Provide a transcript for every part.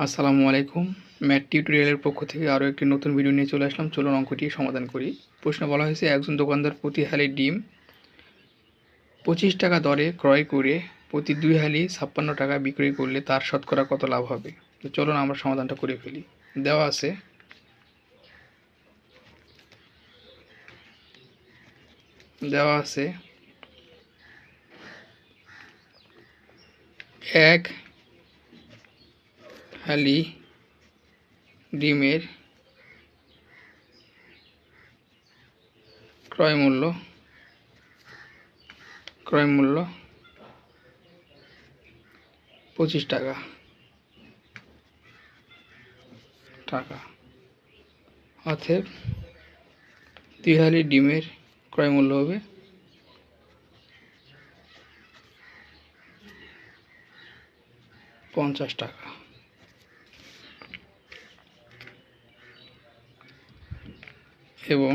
আসসালামু আলাইকুম। ম্যাথ টিউটোরিয়ালের পক্ষ থেকে আরও একটি নতুন ভিডিও নিয়ে চলে আসলাম। চলুন অঙ্কটি সমাধান করি। প্রশ্ন বলা হয়েছে, একজন দোকানদার প্রতি হালি ডিম পঁচিশ টাকা দরে ক্রয় করে প্রতি দুই হালি ছাপ্পান্ন টাকা বিক্রয় করলে তার শতকরা কত লাভ হবে? তো চলুন আমরা সমাধানটা করে ফেলি। দেওয়া আছে দেওয়া আছে, এক হালি ডিমের ক্রয় মূল্য ক্রয় মূল্য পঁচিশ টাকা। টাকা। অতএব দুই হালি ডিমের ক্রয় মূল্য হবে পঞ্চাশ টাকা। এবং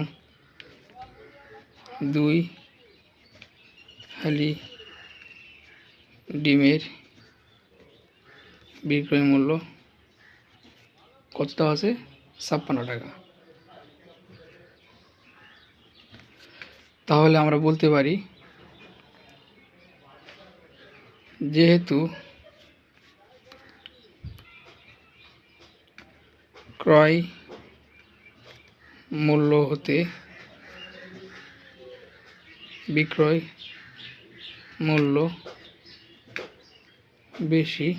দুই হালি ডিমের বিক্রয় মূল্য কতটা আছে? ছাপ্পান্ন টাকা। তাহলে আমরা বলতে পারি, যেহেতু ক্রয় মূল্য হতে বিক্রয় মূল্য বেশি।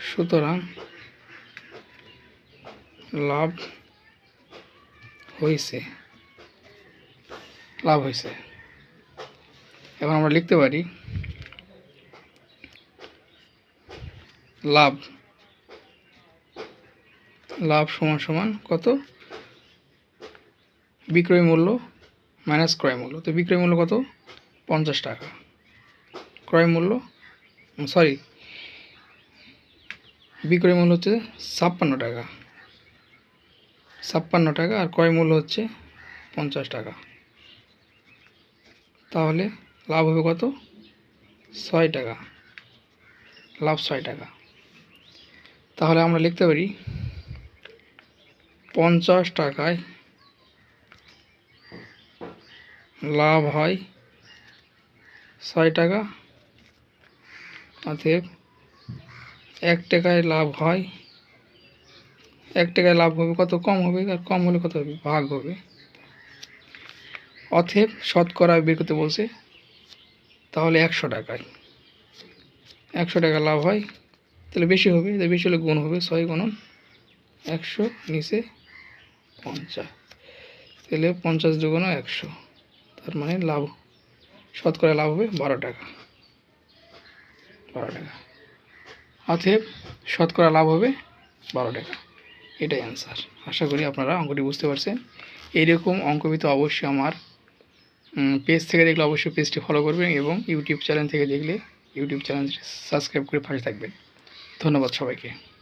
সুতরাং লাভ হয়েছে লাভ হয়েছে এখন আমরা লিখতে পারি, লাভ লাভ সমান সমান কত? বিক্রয় মূল্য মাইনাস ক্রয় মূল্য। তো বিক্রয় মূল্য কত? পঞ্চাশ টাকা। ক্রয় মূল্য সরি বিক্রয় মূল্য হচ্ছে ছাপ্পান্ন টাকা। ছাপ্পান্ন টাকা আর ক্রয় মূল্য হচ্ছে পঞ্চাশ টাকা। তাহলে লাভ হবে কত? ছয় টাকা। লাভ ছয় টাকা। তাহলে আমরা লিখতে পারি পঞ্চাশ টাকায় লাভ হয়। ছয় টাকা। অতএব এক টাকায় লাভ হয়। এক টাকায় লাভ হবে, কত কম হবে? আর কম হলে কত হবে? ভাগ হবে। অতএব শতকরা বের করতে বলছে, তাহলে একশো টাকায়। একশো টাকা লাভ হয়, তাহলে বেশি হবে। তাহলে বেশি হলে গুণ হবে, ছয় গুণন একশো নিচে পঞ্চাশ। তাহলে পঞ্চাশ দুগুণ একশো। তার মানে লাভ, শতকরা লাভ হবে বারো টাকা। বারো টাকা। অতএব শতকরা লাভ হবে বারো টাকা। এটাই অ্যান্সার আশা করি আপনারা অঙ্কটি বুঝতে পারছেন। এইরকম অঙ্কবিত অবশ্যই আমার পেজ থেকে দেখলে অবশ্যই পেজটি ফলো করবেন এবং ইউটিউব চ্যানেল থেকে দেখলে ইউটিউব চ্যানেলটি সাবস্ক্রাইব করে পাশে থাকবেন। ধন্যবাদ সবাইকে।